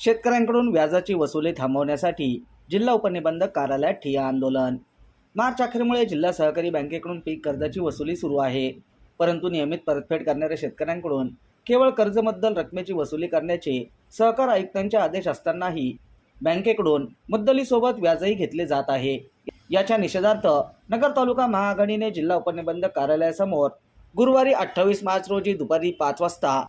शेतकऱ्यांकडून व्याजाची वसुली थांबवण्यासाठी जिल्हा उपनिबंधक कार्यालयात ठिय्या आंदोलन. मार्च अखेरमुळे जिल्हा सहकारी बँकेकडून पीक कर्जाची वसुली सुरू आहे. परंतु नियमित परतफेड करणाऱ्या शेतकऱ्यांकडून केवळ कर्जमुद्दल रकमेची वसुली करण्याचे सहकार आयुक्तांचे आदेश असतानाही बँकेकडून मुद्दलीसोबत व्याजही घेतले जात आहे. याच्या निषेधार्थ नगर तालुका महाआघाडीने जिल्हा उपनिबंधक कार्यालयासमोर गुरुवारी अठ्ठावीस मार्च रोजी दुपारी पाच वाजता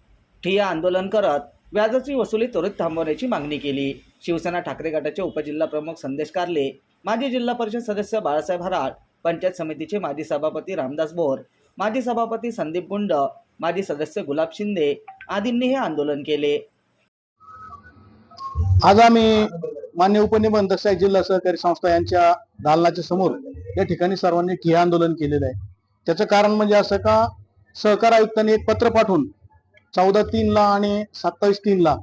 ठिय्या आंदोलन करत व्याजाची वसुली त्वरित थांबवण्याची मागणी केली. शिवसेना ठाकरे गटाचे उपजिल्हा प्रमुख संदेश कारले. माजी जिल्हा परिषद सदस्य बाळासाहेब हराळ पंचायत समितीचे माजी सभापती रामदास बोर माजी सभापती संदीप गुंड माजी सदस्य गुलाब शिंदे आदींनी हे आंदोलन केले. आज आम्ही मान्य उपनिबंधक साहेब जिल्हा सहकारी संस्था यांच्या दालनाच्या समोर या ठिकाणी सर्वांनी ठिय्या आंदोलन केलेलं आहे. त्याचं कारण म्हणजे असं का? सहकार आयुक्तांनी एक पत्र पाठवून चौदा तीनला आणि सत्तावीस तीनला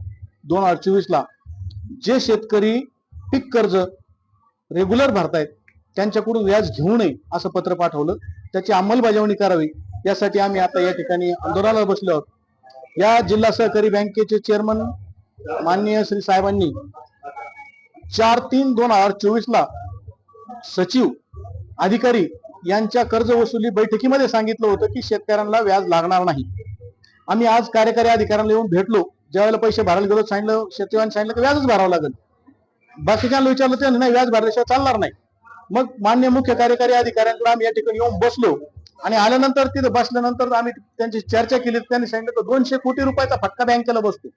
दोन हजार चोवीसला जे शेतकरी पीक कर्ज रेग्युलर भरतायत त्यांच्याकडून व्याज घेऊ नये असं पत्र पाठवलं. त्याची अंमलबजावणी करावी. यासाठी आम्ही आता या ठिकाणी आंदोलनाला बसलो आहोत. या जिल्हा सहकारी बँकेचे चेअरमन माननीय श्री साहेबांनी चार तीन दोन हजार चोवीस ला सचिव अधिकारी यांच्या कर्ज वसुली बैठकीमध्ये सांगितलं होतं की शेतकऱ्यांना व्याज लागणार नाही. आम्ही आज कार्यकारी अधिकाऱ्यांना येऊन भेटलो. ज्यावेळेला पैसे भरायला गेलो सांगितलं शेतीवान सांगितलं की व्याजच भरावं लागेल. बाकीच्यांना विचारलं ते नाही व्याज भरल्याशिवाय चालणार नाही. मग मान्य मुख्य कार्यकारी अधिकाऱ्यांकडे आम्ही या ठिकाणी येऊन बसलो. आणि आल्यानंतर तिथे बसल्यानंतर आम्ही त्यांची चर्चा केली. त्यांनी सांगितलं की दोनशे कोटी रुपयाचा फटका बँकेला बसतो.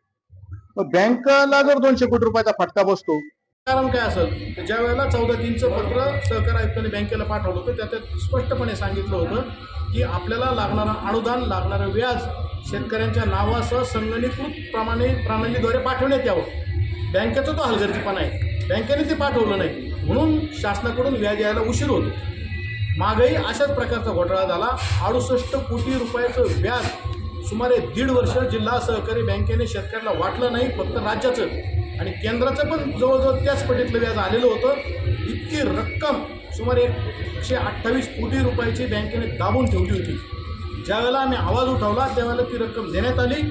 मग बँकेला जर दोनशे कोटी रुपयाचा फटका बसतो कारण काय असेल तर ज्या वेळेला चौदा तीनचं पत्र सहकार आयुक्तांनी बँकेला पाठवलं होतं त्यात स्पष्टपणे सांगितलं होतं की आपल्याला लागणारं अनुदान लागणारं व्याज शेतकऱ्यांच्या नावासह संगणीकृत प्रमाणे प्रणालीद्वारे पाठवण्यात यावं. बँकेचा तो हलगर्जीपणा आहे. बँकेने ते पाठवलं नाही. म्हणून शासनाकडून व्याज यायला उशीर होतो. मागही अशाच प्रकारचा घोटाळा झाला. अडुसष्ट कोटी रुपयाचं व्याज सुमारे दीड वर्ष जिल्हा सहकारी बँकेने शेतकऱ्याला वाटलं नाही फक्त राज्याचं आणि केंद्राचं पण जवळजवळ त्याच पटीतलं व्याज आलेलं होतं. इतकी रक्कम सुमारे एकशे अठ्ठावीस कोटी रुपयाची बँकेने दाबून ठेवली होती. ज्यावेळेला आम्ही आवाज उठवला त्यावेळेला ती रक्कम देण्यात आली.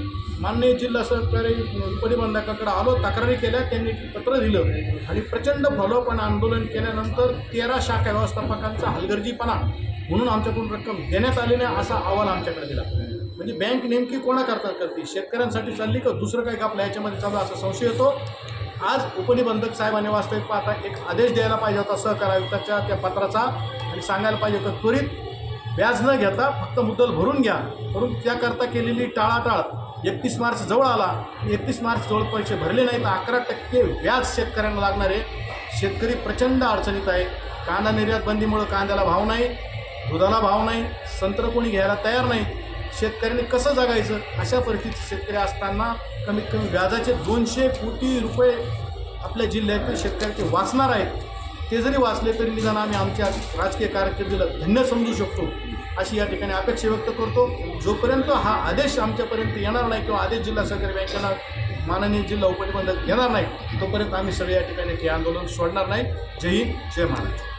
माननीय जिल्हा सहकारी उपनिबंधकाकडे आलो तक्रारी केल्या त्यांनी पत्र दिलं. आणि प्रचंड फॉलोअप आणि आंदोलन केल्यानंतर तेरा शाखा व्यवस्थापकांचा हलगर्जीपणा म्हणून आमच्याकडून रक्कम देण्यात आली नाही असा अहवाल आमच्याकडे दिला. म्हणजे बँक नेमकी कोणाकरता करते? शेतकऱ्यांसाठी चालली का? दुसरं काही आपल्या ह्याच्यामध्ये चालू असा संशय येतो. आज उपनिबंधक साहेबांनी वास्तविक पाहता एक आदेश द्यायला पाहिजे होता सहकार आयुक्ताच्या त्या पत्राचा. आणि सांगायला पाहिजे होतं त्वरित व्याज न घेता फक्त मुद्दल भरून घ्या. परंतु त्याकरता केलेली टाळाटाळ एकतीस मार्च जवळ आला. आणि एकतीस मार्च जवळ पैसे भरले नाही तर अकरा टक्के व्याज शेतकऱ्यांना लागणार आहे. शेतकरी प्रचंड अडचणीत आहे. कांदा निर्यात बंदीमुळं कांद्याला भाव नाही. दुधाला भाव नाही. संत्र कोणी घ्यायला तयार नाही. शेतकऱ्यांनी कसं जगायचं? अशा परिस्थितीत शेतकरी असताना कमीत कमी व्याजाचे दोनशे कोटी रुपये आपल्या जिल्ह्यातील शेतकऱ्याचे वाचणार आहेत. ते जरी वाचले तरी निदान आम्ही आमच्या राजकीय कारकिर्दीला धन्य समजू शकतो. अशी या ठिकाणी अपेक्षा व्यक्त करतो. जोपर्यंत हा आदेश आमच्यापर्यंत येणार नाही किंवा आदेश जिल्हा सहकारी बँकेला माननीय जिल्हा उपनिबंधक घेणार नाही तोपर्यंत आम्ही सगळे या ठिकाणी हे आंदोलन सोडणार नाही. जय हिंद जय महाराष्ट्र.